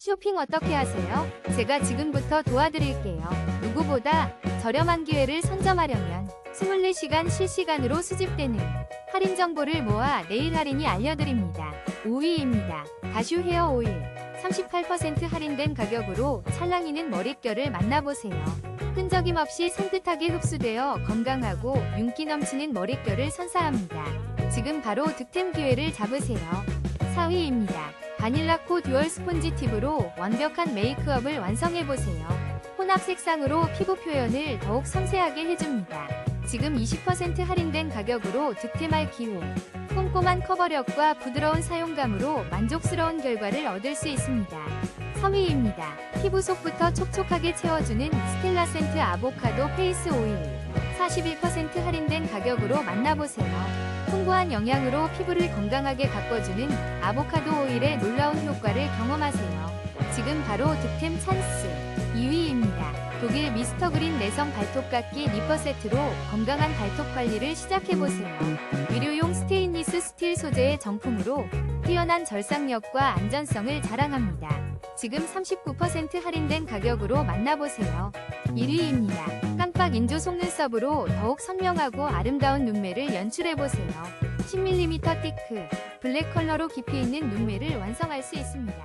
쇼핑 어떻게 하세요? 제가 지금부터 도와드릴게요. 누구보다 저렴한 기회를 선점하려면 24시간 실시간으로 수집되는 할인 정보를 모아 내일 할인이 알려드립니다. 5위입니다. 다슈 헤어 오일. 38% 할인된 가격으로 찰랑이는 머릿결을 만나보세요. 끈적임 없이 산뜻하게 흡수되어 건강하고 윤기 넘치는 머릿결을 선사합니다. 지금 바로 득템 기회를 잡으세요. 4위입니다. 바닐라코 듀얼 스폰지 팁으로 완벽한 메이크업을 완성해보세요. 혼합 색상으로 피부 표현을 더욱 섬세하게 해줍니다. 지금 20% 할인된 가격으로 득템할 기회. 꼼꼼한 커버력과 부드러운 사용감으로 만족스러운 결과를 얻을 수 있습니다. 3위입니다. 피부 속부터 촉촉하게 채워주는 스텔라 센트 아보카도 페이스 오일. 41% 할인된 가격으로 만나보세요. 풍부한 영양으로 피부를 건강하게 가꿔주는 아보카도 오일의 놀라운 효과를 경험하세요. 지금 바로 득템 찬스. 2위입니다. 독일 미스터 그린 내성 발톱깎기 니퍼 세트로 건강한 발톱 관리를 시작해보세요. 의료용 스테인리스 스틸 소재의 정품으로 뛰어난 절삭력과 안전성을 자랑합니다. 지금 39% 할인된 가격으로 만나보세요. 1위입니다. 깜빡 인조 속눈썹으로 더욱 선명하고 아름다운 눈매를 연출해보세요. 10mm 티크, 블랙 컬러로 깊이 있는 눈매를 완성할 수 있습니다.